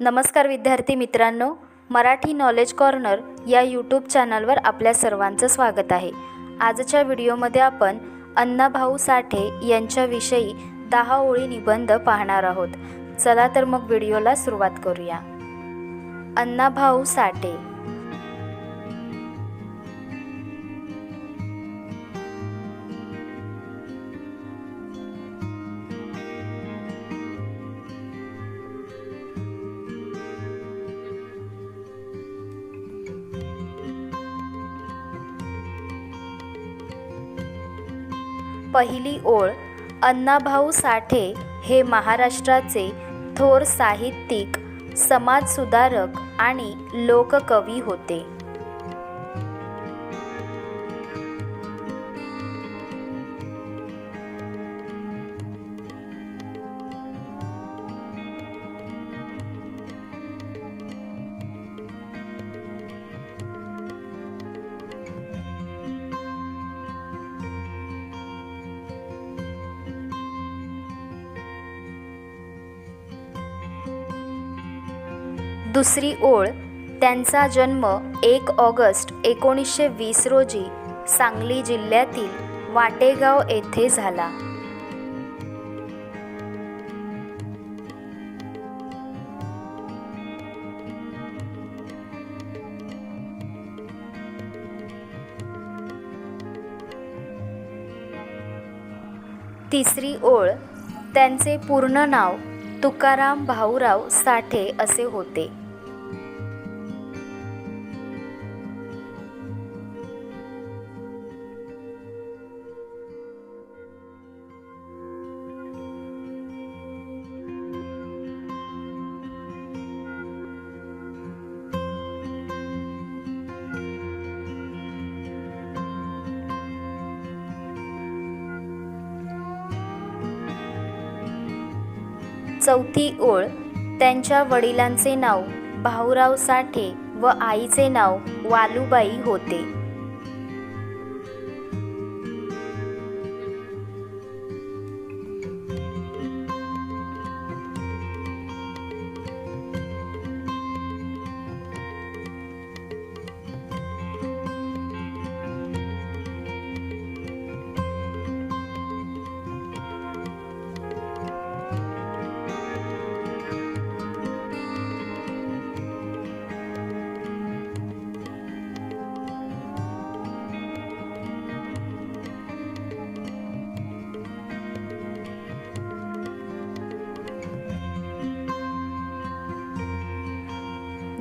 नमस्कार विद्यार्थी मित्रांनो मराठी नॉलेज कॉर्नर या यूट्यूब चॅनलवर आपल्या सर्वांचं स्वागत आहे. आजच्या व्हिडिओमध्ये आपण अण्णाभाऊ साठे यांच्याविषयी दहा ओळी निबंध पाहणार आहोत. चला तर मग व्हिडिओला सुरुवात करूया. अण्णाभाऊ साठे पहिली ओळ अण्णाभाऊ साठे हे महाराष्ट्राचे थोर साहित्यिक समाजसुधारक आणि लोककवी होते. दुसरी ओळ त्यांचा जन्म एक ऑगस्ट एकोणीसशे वीस रोजी सांगली जिल्ह्यातील वाटेगाव येथे झाला. तिसरी ओळ त्यांचे पूर्ण नाव तुकाराम भाऊराव साठे असे होते. चौथी ओळ त्यांच्या वडिलांचे नाव भाऊराव साठे व आईचे नाव वालुबाई होते.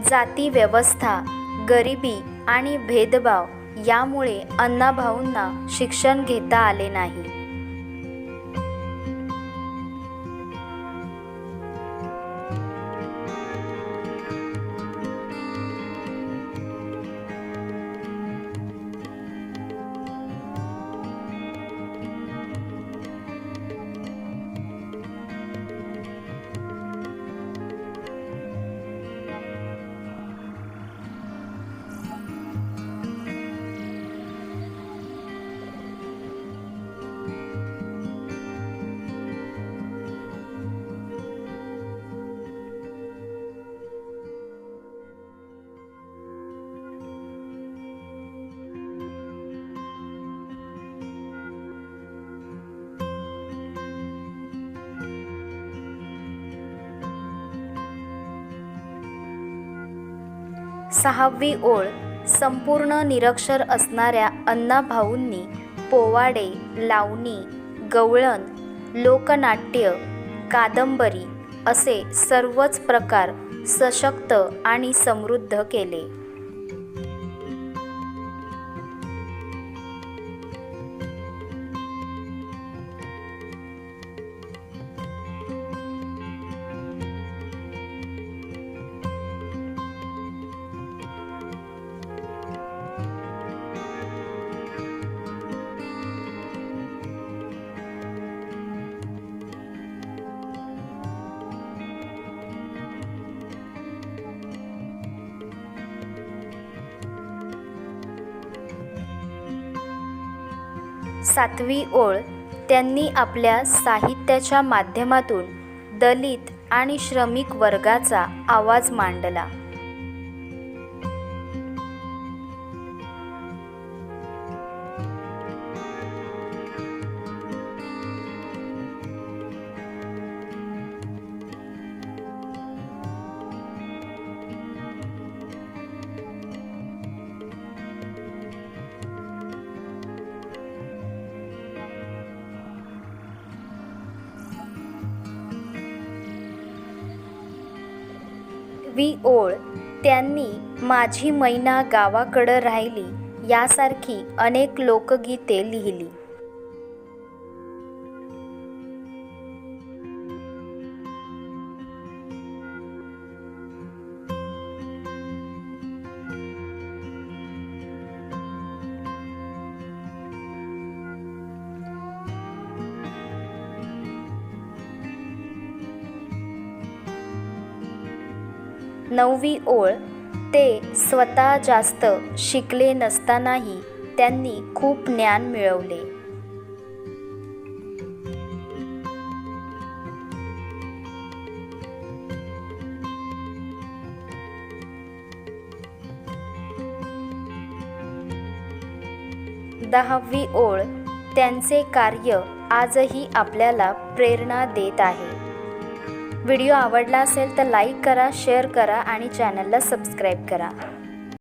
जाती व्यवस्था गरिबी आणि भेदभाव यामुळे अण्णाभाऊंना शिक्षण घेता आले नाही. सहावी ओळ संपूर्ण निरक्षर असणाऱ्या अण्णाभाऊंनी पोवाडे लावणी गवळण लोकनाट्य कादंबरी असे सर्वच प्रकार सशक्त आणि समृद्ध केले. सातवी ओळ त्यांनी आपल्या साहित्याच्या माध्यमातून दलित आणि श्रमिक वर्गाचा आवाज मांडला. वी ओळ त्यांनी माझी मैना गावाकडं राहिली यासारखी अनेक लोकगीते लिहिली. नववी ओळ. ते स्वतः जास्त शिकले नसतानाही त्यांनी खूप ज्ञान मिळवले. दहावी ओळ. त्यांचे कार्य आजही आपल्याला प्रेरणा देत आहे. व्हिडिओ आवडला असेल तर लाईक करा शेअर करा आणि चॅनलला सबस्क्राईब करा.